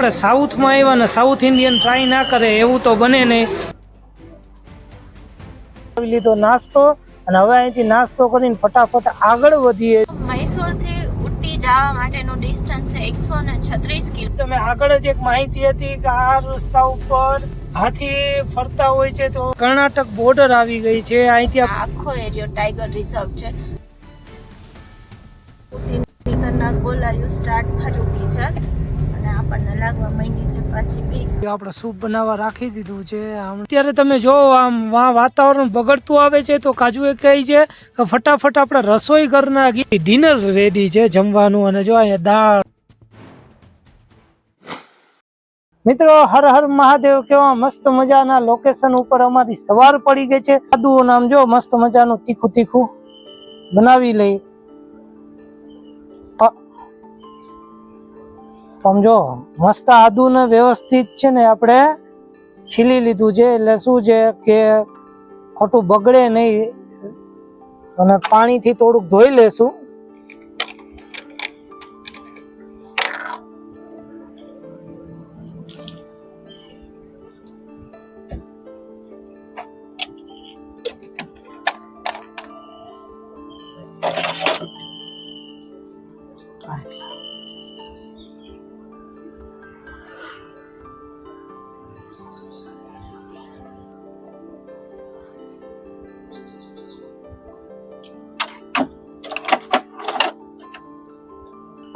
આપણે સાઉથમાં આવ્યા ને સાઉથ ઇન્ડિયન ટ્રાય ના કરે એવું તો બને નહીં. લીધો નાસ્તો અને હવે અહીંથી નાસ્તો કરીને ફટાફટ આગળ વધીએ. મૈસૂરથી ઉટી જવા માટેનું ડિસ્ટન્સ છે એકસો ને છત્રીસ કિલો. તમે આગળ જ એક માહિતી હતી કે આ રસ્તા ઉપર હાથી ફરતા હોય છે તો કર્ણાટક બોર્ડર આવી ગઈ છે. અહીંથી આખો એરિયો ટાઈગર રિઝર્વ છે. ગોલાયુ સ્ટાર્ટ થઈ ચૂકી છે. અને આપણે સૂપ બનાવવા રાખી દીધું છે. અત્યારે તમે જો આમ વાતાવરણ બગડતું આવે છે તો કાજુ એ કહે છે કે ફટાફટ આપણે રસોઈ ઘરના ડિનર રેડી છે જમવાનું અને જો અહીંયા દાળ. મિત્રો હર હર મહાદેવ કેવા મસ્ત મજાના લોકેશન ઉપર અમારી સવાર પડી ગઈ છે. સાદુઓ નામ જો મસ્ત મજાનું તીખું તીખું બનાવી લઈ. સમજો મસ્ત આદુને વ્યવસ્થિત છે ને આપણે છીલી લીધું છે, એટલે શું છે કે ખોટું બગડે નહીં અને પાણીથી થોડુંક ધોઈ લેશું.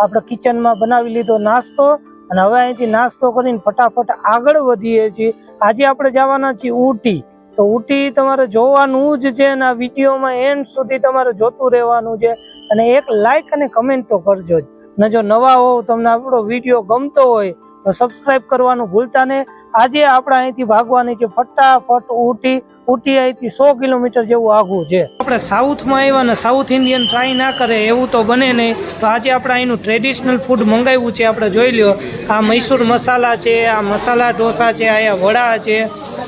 આપણે કિચનમાં બનાવી લીધો નાસ્તો અને હવે અહીંથી નાસ્તો કરીને ફટાફટ આગળ વધીએ છીએ. આજે આપણે જવાના છીએ ઊટી. તો ઊટી તમારે જોવાનું જ છે અને આ વિડીયોમાં એન્ડ સુધી તમારે જોતું રહેવાનું છે. અને એક લાઇક અને કમેન્ટ તો કરજો જ. અને જો નવા હોવ તમને આપણો વીડિયો ગમતો હોય તો સબસ્ક્રાઈબ કરવાનું ભૂલતા નહીં. આજે આપણે અહીંથી ભાગવાની છે, ફટાફટ ઉટી ઉટી અહીંથી સો કિલોમીટર જેવું આઘું છે. આપણે સાઉથમાં આવ્યા ને સાઉથ ઇન્ડિયન ટ્રાય ના કરે, એવું તો બને નહીં. તો આજે આપણે અહીંનું ટ્રેડિશનલ ફૂડ મંગાવ્યું છે, આપણે જોઈ લ્યો. આ મૈસૂર મસાલા છે, આ મસાલા ઢોસા છે અહીંયા વડા છે.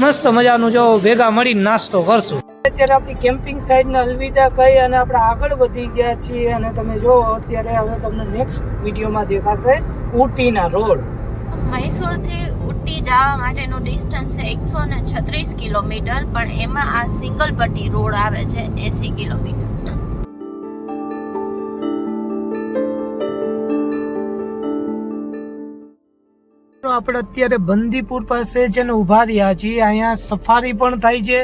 મસ્ત મજાનું જો ભેગા મળીને નાસ્તો કરશું. અત્યારે આપણી કેમ્પિંગ સાઈડને અલવિદા કહી અને આપણે આગળ વધી ગયા છીએ અને તમે જો અત્યારે હવે તમને નેક્સ્ટ વિડીયોમાં દેખાશે, ઉટીના રોડ. મૈસૂરથી ઉટી જવા માટેનું ડિસ્ટન્સ છે એકસો ને છત્રીસ કિલોમીટર, પણ એમાં આ સિંગલ પટ્ટી રોડ આવે છે એસી કિલોમીટર. આપણે અત્યારે બંદીપુર પાસે છે ને ઊભા રહ્યા છીએ. અહીંયા સફારી પણ થાય છે.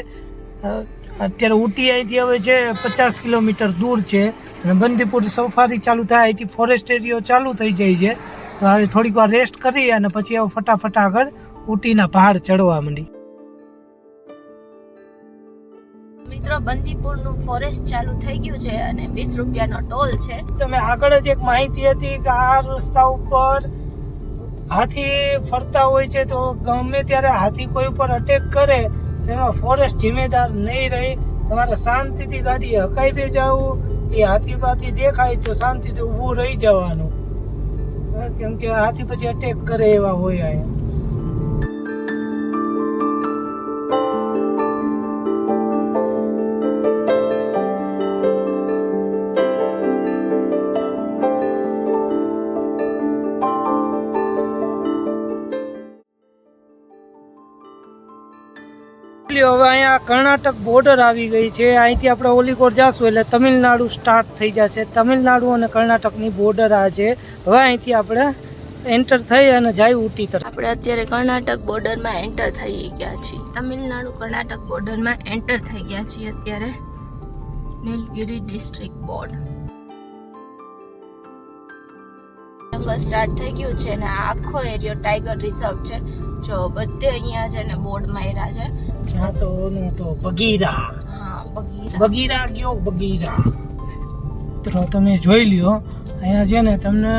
અત્યારે ઉટી અહીંથી હવે છે પચાસ કિલોમીટર દૂર છે. અને બંદીપુર સફારી ચાલુ થાય, અહીંથી ફોરેસ્ટ એરિયો ચાલુ થઈ જાય છે. તો હવે થોડીક વાર રેસ્ટ કરી અને પછી હવે ફટાફટ આગળ ઊટીના પહાડ ચડવા માંડી. મિત્રો બંદીપુરનું ફોરેસ્ટ ચાલુ થઈ ગયું છે અને વીસ રૂપિયાનો ટોલ છે. તમે આગળ જ એક માહિતી હતી કે આ રસ્તા ઉપર હાથી ફરતા હોય છે તો ગમે ત્યારે હાથી કોઈ ઉપર અટેક કરે તો એમાં ફોરેસ્ટ જિમ્મેદાર નહીં રહે. તમારે શાંતિથી ગાડી હકાઈ દે જવું એ હાથી પાથી દેખાય તો શાંતિથી ઊભું રહી જવાનું. કેમ કે આથી પછી અટેક કરે એવા હોય અહીંયા હવે અહીંયા કર્ણાટક બોર્ડર આવી ગઈ છે. અહીંથી આપણે ઓલીકોટ જઈશું એટલે તમિલનાડુ સ્ટાર્ટ થઈ જશે. તમિલનાડુ અને કર્ણાટકની બોર્ડર આ છે. હવે અહીંથી આપણે એન્ટર થઈ અને જાય ઉટી તરફ. આપણે અત્યારે કર્ણાટક બોર્ડરમાં એન્ટર થઈ ગયા છીએ. તમિલનાડુ, કર્ણાટક બોર્ડરમાં એન્ટર થઈ ગયા છીએ અત્યારે. નીલગીરી ડિસ્ટ્રિક્ટ બોર્ડ જંગલ સ્ટાર્ટ થઈ ગયું છે અને આખો એરિયો ટાઈગર રિઝર્વ છે. જો બધે અહીંયા છે ને બોર્ડ માર્યા છે. ત્યાં તો નું તો બગીરા. હા બગીરા. કયો બગીરા? તો તમે જોઈ લ્યો અહીંયા છે ને તમને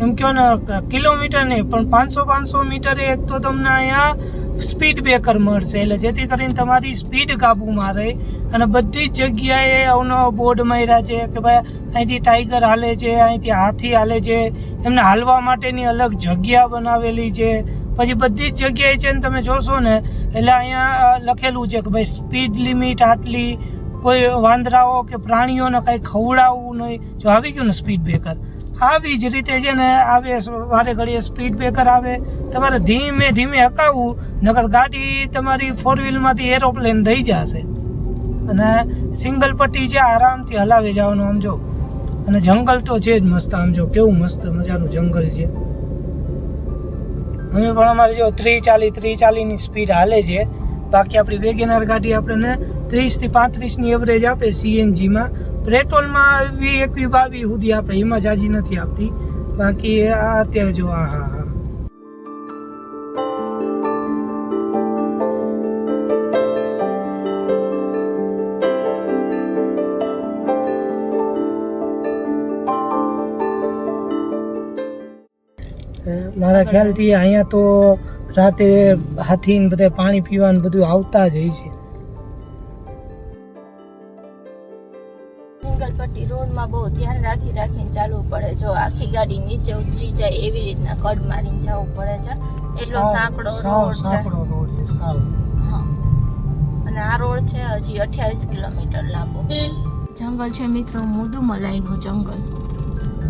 એમ કહો ને કિલોમીટર નહીં પણ પાંચસો પાંચસો મીટરે એક તો તમને અહીંયા સ્પીડ બ્રેકર મળશે. એટલે જેથી કરીને તમારી સ્પીડ કાબૂમાં રહે અને બધી જ જગ્યાએ અવનવા બોર્ડ માર્યા છે કે ભાઈ અહીંથી ટાઈગર હાલે છે, અહીંથી હાથી હાલે છે. એમને હાલવા માટેની અલગ જગ્યા બનાવેલી છે. પછી બધી જ જગ્યાએ છે ને તમે જોશો ને એટલે અહીંયા લખેલું છે કે ભાઈ સ્પીડ લિમિટ આટલી કોઈ વાંદરાઓ કે પ્રાણીઓને કાંઈ ખવડાવવું નહીં, જો આવી ગયું ને સ્પીડ બ્રેકર આવી જ રીતે છે ને આવે, વારે ઘડીએ સ્પીડ બ્રેકર આવે. તમારે ધીમે ધીમે હકાવવું, નકર ગાડી તમારી ફોર વ્હીલમાંથી એરોપ્લેન થઈ જશે. અને સિંગલ પટ્ટી છે, આરામથી હલાવી જવાનું આમ જો. અને જંગલ તો છે જ મસ્ત આમ જો, કેવું મસ્ત મજાનું જંગલ છે. અમે પણ અમારે જો ત્રી ચાલી ત્રી ચાલીની સ્પીડ હાલે છે. બાકી આપણી વેગેનાર ગાડી આપણને ત્રીસથી પાંત્રીસની એવરેજ આપે સીએનજીમાં પેટ્રોલમાં વી એકવી બાવી સુધી આપે, એમાં જાજી નથી આપતી. બાકી આ અત્યારે જો, આ હા હા, મારા ખ્યાલથી અહીંયા તો રાતે હાથી બધે પાણી પીવાનું બધું આવતા જ હોય છે. સિંગલપટ્ટી રોડમાં બહુ ધ્યાન રાખી રાખીને ચાલવું પડે. જો આખી ગાડી નીચે ઉતરી જાય એવી રીતના કડ મારીને જવું પડે છે. એટલો સાંકડો રોડ છે. અને આ રોડ છે હજી અઠ્યાવીસ કિલોમીટર લાંબો. જંગલ છે મિત્રો મુદુમલાઈનું જંગલ.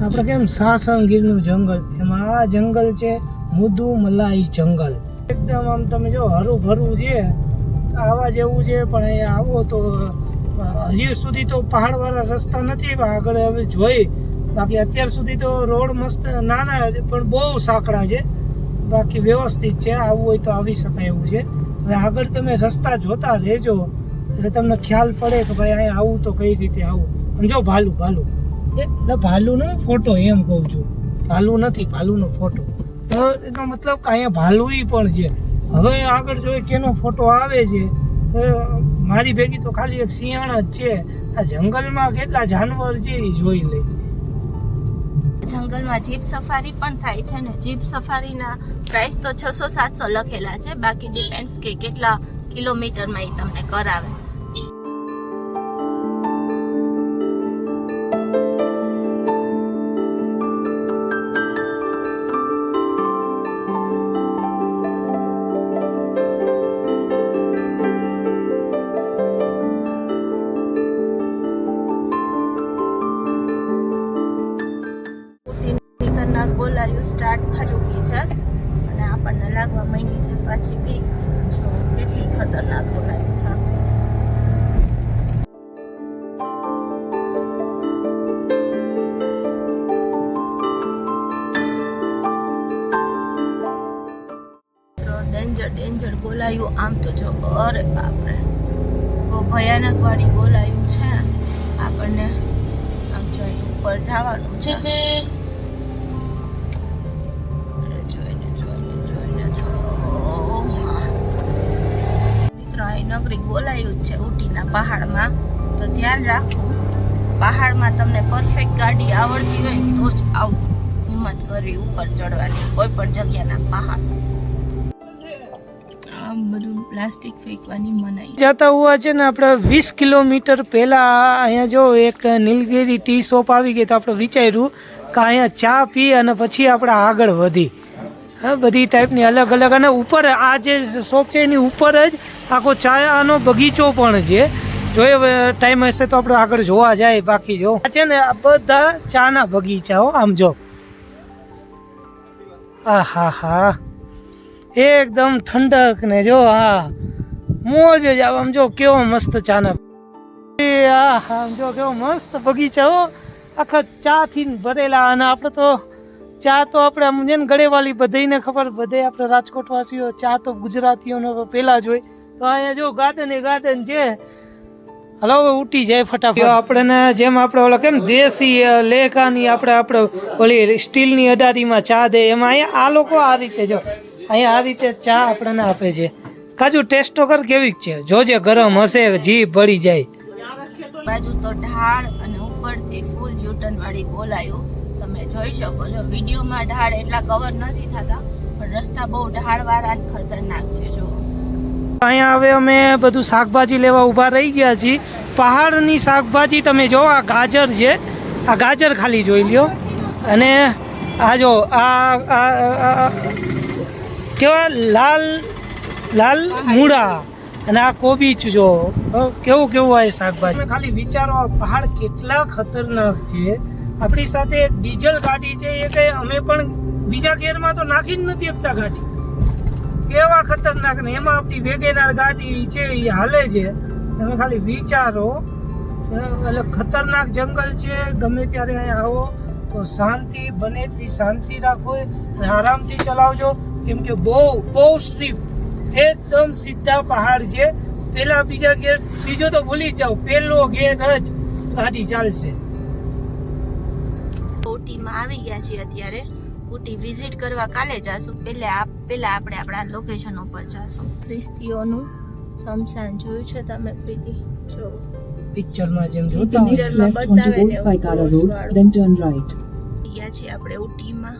આપણે કેમ સાસણગીરનું જંગલ? એમાં આ જંગલ છે મુદુ મલાઈ જંગલ. એકદમ આમ તમે જો હરું ભરું છે, આવા જેવું છે, પણ અહીંયા આવો તો હજી સુધી તો પહાડવાળા રસ્તા નથી આગળ હવે જોઈ. બાકી અત્યાર સુધી તો રોડ મસ્ત નાના છે, પણ બહુ સાંકડા છે. બાકી વ્યવસ્થિત છે આવવું હોય તો આવી શકાય એવું છે. હવે આગળ તમે રસ્તા જોતા રહેજો. એટલે તમને ખ્યાલ પડે કે ભાઈ અહીંયા આવું તો કઈ રીતે આવું. સમજો ભાલું ભાલું. એટલે ભાલુનો ફોટો એમ કહું છું. ભાલુ નથી, ભાલુનો ફોટો એનો મતલબ કે અહીંયા ભાલું પણ છે. હવે આગળ જોઈએ કેનો ફોટો આવે છે મારી ભેગી તો ખાલી એક સિંહણ જ છે. આ જંગલમાં કેટલા જાનવર છે એ જોઈ લઈ જંગલમાં જીપ સફારી પણ થાય છે ને, જીપ સફારીના પ્રાઇસ તો છસો સાતસો લખેલા છે, બાકી ડિપેન્ડ્સ કે કેટલા કિલોમીટરમાં એ તમને કરાવે. ચૂકી છે. અને આપણને લાગવા માંડી છે પાછી બીક. જો કેટલી ખતરનાક બોલાય છે. ડેન્જર ડેન્જર બોલાયું આમ તો જો, અરે બાપરે. બહુ ભયાનક વાળી બોલાયું છે. આપણને આમ જો ઉપર જવાનું છે. મિત્રો નગરી બોલાયું જ છે ઉટીના પહાડમાં. તો ધ્યાન રાખવું પહાડમાં તમને પરફેક્ટ ગાડી આવડતી હોય તો જ આવું. હિંમત કરવી ઉપર ચડવાની, કોઈ પણ જગ્યાના પહાડ. આમ બધું પ્લાસ્ટિક ફેંકવાની મનાઈ. જતા હોવા છે ને આપણે વીસ કિલોમીટર પહેલા અહીંયા જો એક નીલગિરી ટી શોપ આવી ગઈ તો આપણે વિચાર્યું કે અહીંયા ચા પી અને પછી આપણે આગળ વધી. બધી ટાઈપની અલગ અલગ. અને ઉપર આ જે શોપ છે એની ઉપર જ આખો ચાનો બગીચો પણ છે. જોઈએ ટાઈમ હશે તો આપણે આગળ જોવા જાય, બાકી જો. આ છે ને, આ બધા ચાના બગીચાઓ, આમ જો. આ હા હા એકદમ ઠંડક ને જો, હા. મોજ જ આમ જો, કેવો મસ્ત ચાના. આ હા જો, કેવો મસ્ત બગીચા હો આખા ચા થી ભરેલા અને આપણે તો ચા તો આપણે સમજે ને ગળેવાલી બધાને ખબર બધે આપણે રાજકોટ વાસીઓ ચા તો ગુજરાતીઓનો પહેલા જ હોય. તો અહીંયા જો ગાર્ડન એ ગાર્ડન છે. હલો હવે ઉઠી જાય ફટાફટ. આપણે જેમ આપણે ઓલા કેમ દેશી લેખાની આપણે આપણે ઓલી સ્ટીલની અડારીમાં ચા દે એમાં અહીંયા આ લોકો આ રીતે જો અહીંયા આ રીતે ચા આપણને આપે છે. કાજુ ટેસ્ટ તો કર કેવી છે. જોજે ગરમ હશે જીભ ભળી જાય. બાજુ તો ઢાળ અને ઉપરથી ફૂલ યુટર્ન વાળી ગોલાયું. તમે જોઈ શકો છો. વિડીયોમાં ઢાળ એટલા કવર નથી થતા, પણ રસ્તા બહુ ઢાળવાળા અને ખતરનાક છે જો અહીંયા હવે અમે બધું શાકભાજી લેવા ઊભા રહી ગયા છીએ. પહાડની શાકભાજી તમે જો, આ ગાજર છે. આ ગાજર ખાલી જોઈ લ્યો. અને આ જો, આ કેવા લાલ લાલ મૂળા અને આ કોબીજ જો. કેવું કેવું આ શાકભાજી? ખાલી વિચારો, આ પહાડ કેટલા ખતરનાક છે. આપણી સાથે એક ડીઝલ ગાડી છે એ કઈ અમે પણ બીજા ગેરમાં તો નાખી જ નથી શકતા ગાડી. એવા ખતરનાક ને એમાં આપણી વેગેનાર ગાડી છે એ હાલે છે. તમે ખાલી વિચારો. એટલે ખતરનાક જંગલ છે. ગમે ત્યારે અહીંયા આવો તો શાંતિ, બને એટલી શાંતિ રાખો અને આરામથી ચલાવજો. કેમ કે બહુ બહુ સ્ટ્રીપ એકદમ સીધા પહાડ છે. પહેલાં બીજા ગેર બીજો તો ભૂલી જાઓ. પહેલો ગેર જ ગાડી ચાલશે. ઊટીમાં આવી ગયા છીએ અત્યારે. ઉટી વિઝિટ કરવા કાલે જાશું. પહેલા પહેલા આપણે આપણા લોકેશન ઉપર જાશું. ખ્રિસ્તીઓનું સમસાન જોયું છે તમે પ્રીતિ જો. પિક્ચરમાં જેમ જોતા next left onto Old Paikara Road, then ગયા છીએ આપણે ઉટીમાં.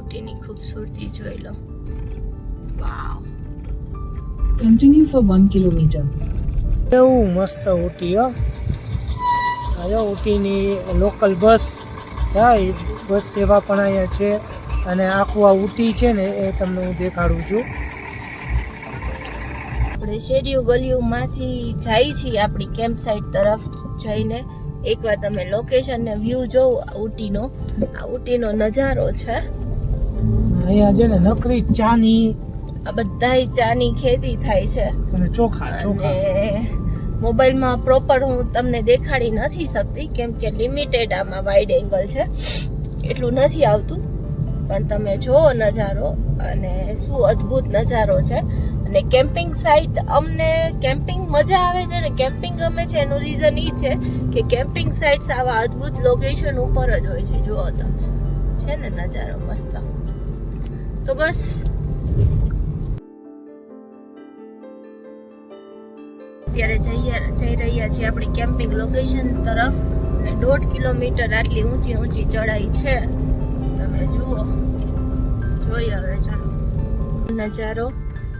ઉટીની ખૂબસૂરતી જોઈ લો. વાવ કન્ટિન્યુ ફોર 1 કિલોમીટર એવું મસ્ત ઉટી હો. આજો ઉટીની લોકલ બસ એ બસ સેવા પણ અહીંયા છે. અને આખું આ ઉટી છે ને એ તમને હું દેખાડું છું. આપણે શેરીઓ ગલીઓમાંથી જઈ છીએ આપણી કેમ્પ સાઇટ તરફ જઈને. એકવાર તમે લોકેશન ને વ્યૂ જોવો આ ઊટીનો. આ ઉટીનો નજારો છે. અહીંયા છે ને નકરી ચાની આ બધાય ચાની ખેતી થાય છે. અને ચોખા ચોખા. મોબાઈલમાં પ્રોપર હું તમને દેખાડી નથી શકતી, કેમ કે લિમિટેડ આમાં વાઇડ એંગલ છે. એટલું નથી આવતું. પણ તમે જુઓ નજારો અને શું અદ્ભુત નજારો છે. અને કેમ્પિંગ સાઇટ અમને કેમ્પિંગ મજા આવે છે ને કેમ્પિંગ ગમે છે એનું રીઝન એ છે કે કેમ્પિંગ સાઇટ્સ આવા અદ્ભુત લોકેશન ઉપર જ હોય છે. જુઓ તો. છે ને નજારો મસ્ત. તો બસ. અત્યારે જઈએ જઈ રહ્યા છીએ આપણી કેમ્પિંગ લોકેશન તરફ. અને દોઢ કિલોમીટર આટલી ઊંચી ઊંચી ચડાઈ છે. તમે જુઓ. જોઈ હવે ચાલો નજારો.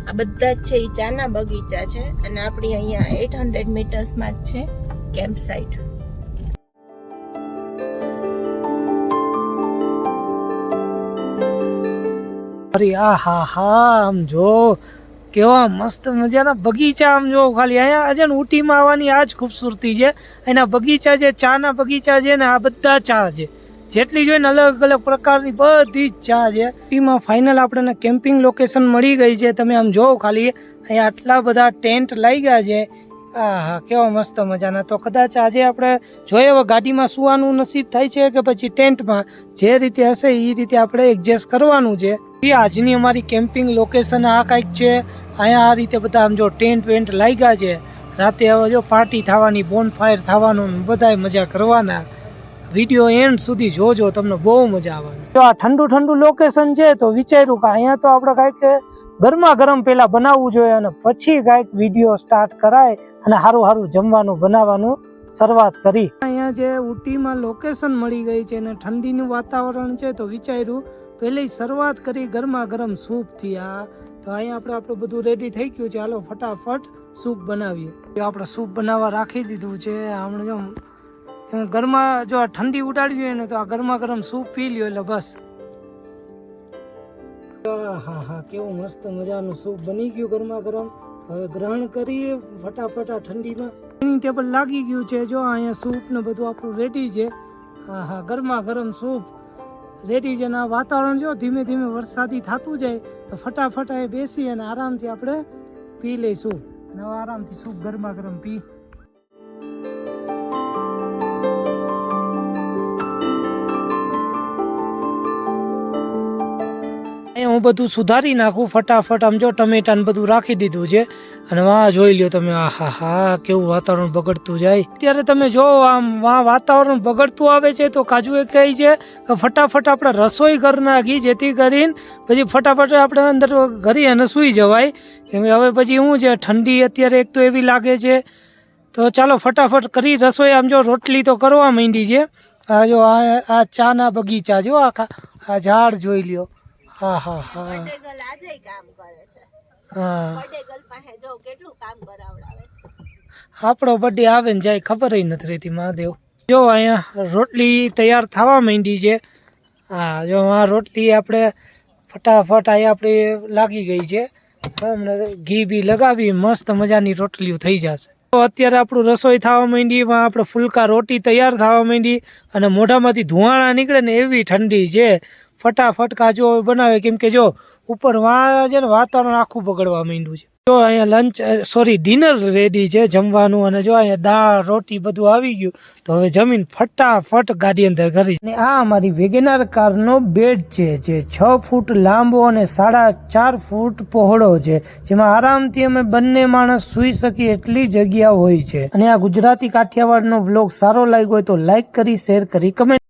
આ બધા જ છે એ ચાના બગીચા છે અને આપણી અહીંયા એટ હંડ્રેડ મીટર્સમાં જ છે કેમ્પ સાઇટ અરે આ હા હા, આમ જો. કેવા મસ્ત મજાના બગીચા આમ જો ખાલી અહીંયા આજે ઊટીમાં આવવાની આ જ ખૂબસૂરતી છે. એના બગીચા છે, ચાના બગીચા છે ને આ બધા ચા છે. જેટલી જોઈએ ને અલગ અલગ પ્રકારની બધી જ ચા છે. ઊટીમાં ફાઇનલ આપણને કેમ્પિંગ લોકેશન મળી ગઈ છે. તમે આમ જોવો ખાલી, અહીંયા આટલા બધા ટેન્ટ લાગ્યા છે. હા કેવા મસ્ત મજાના. તો કદાચ આજે આપણે જોઈએ હવે ગાડીમાં સુવાનું નસીબ થાય છે કે પછી ટેન્ટમાં જે રીતે હશે એ રીતે આપણે એડજસ્ટ કરવાનું છે. આજની અમારી કેમ્પિંગ લોકેશન આ કાંઈક છે? અહીંયા આ રીતે બધા આમ જો ટેન્ટ વેન્ટ લાગ્યા છે. રાતે હવે જો પાર્ટી થવાની બોન ફાયર થવાનું બધાય મજા કરવાના. વીડિયો એન્ડ સુધી જોજો, તમને બહુ મજા આવવાની. જો આ ઠંડુ ઠંડુ લોકેશન છે તો વિચાર્યું કે અહીંયા તો આપણે કાંઈક ગરમા ગરમ પહેલાં બનાવવું જોઈએ અને પછી કાંઈક વીડિયો સ્ટાર્ટ કરાય અને સારું સારું જમવાનું બનાવવાનું શરૂઆત કરી. અહીંયા જે ઉટીમાં લોકેશન મળી ગઈ છે અને ઠંડીનું વાતાવરણ છે તો વિચાર્યું પહેલી શરૂઆત કરી ગરમા ગરમ સૂપથી આ તો અહીંયા આપણે આપણું બધું રેડી થઈ ગયું છે. હાલો ફટાફટ સૂપ બનાવીએ. આપણે સૂપ બનાવવા રાખી દીધું છે. હમણાં જો ગરમા જો આ ઠંડી ઉડાડવી હોય ને તો આ ગરમા ગરમ સૂપ પી લ્યો એટલે બસ. હા હા, કેવું મસ્ત મજાનું સૂપ બની ગયું ગરમા ગરમ હવે ગ્રહણ કરીએ ફટાફટ આ ઠંડીમાં. ડાઇનિંગ ટેબલ લાગી ગયું છે. જો અહીંયા સૂપ ને બધું આપણું રેડી છે. હા હા ગરમા ગરમ સૂપ. રેડી છે વાતાવરણ જો ધીમે ધીમે વરસાદી થતું જાય, તો ફટાફટ એ બેસી અને આરામથી આપણે પી લઈશું. અને આરામથી સૂપ ગરમા ગરમ પી. હું બધું સુધારી નાખું, ફટાફટ આમ જો ટમેટા ને બધું રાખી દીધું છે. અને વાહ, જોઈ લ્યો તમે આ હા હા, કેવું વાતાવરણ બગડતું જાય. ત્યારે તમે જો આમ વાહ, વાતાવરણ બગડતું આવે છે તો કાજુ એ કહે છે કે ફટાફટ આપણે રસોઈ ઘર નાખી, જેથી કરીને પછી ફટાફટ આપણે અંદર ઘરી અને સૂઈ જવાય. કેમ કે હવે પછી શું છે, ઠંડી અત્યારે એક તો એવી લાગે છે. તો ચાલો ફટાફટ કરી રસોઈ, આમ જો રોટલી તો કરવા માંડી છે. આ જો આ આ ચાના બગીચા જો આખા, આ ઝાડ જોઈ લ્યો. હા હા હા. બર્થડે આજે કામ કરે છે. હા. ગર્લ પાસે જો કેટલું કામ કરાવડાવે છે. આપણો બર્થડે આવે ને જાય ખબર નથી રહેતી મહાદેવ. જો અહીંયા રોટલી તૈયાર થવા માંડી છે. હા જો આ રોટલી આપણે ફટાફટ અહીંયા આપણી લાગી ગઈ છે. હમણાં ઘી બી લગાવી મસ્ત મજાની રોટલીઓ થઈ જશે. તો અત્યારે આપણું રસોઈ થવા માંડી એમાં આપણે ફુલકા રોટી તૈયાર થવા માંડી અને મોઢામાંથી ધુવાણા નીકળે ને એવી ઠંડી છે. ફટાફટ કાજુ બનાવે. કેમ કે જો, ઉપર વા છે ને, વાતાવરણ આખું બગડવા માંડ્યું છે. જો અહીંયા લંચ સોરી ડિનર રેડી છે જમવાનું અને જો અહીંયા દાળ, રોટી બધું આવી ગયું, તો હવે જમીન ફટાફટ ગાડી અંદર કરી અને આ અમારી વેગેનાર કારનો બેડ છે, જે છ ફૂટ લાંબો અને સાડા ચાર ફૂટ પહોળો છે, જેમાં આરામથી અમે બંને માણસ સૂઈ શકીએ એટલી જગ્યા હોય છે. અને આ ગુજરાતી કાઠિયાવાડનો વ્લોગ સારો લાગ્યો હોય તો લાઈક કરી શેર કરી કમેન્ટ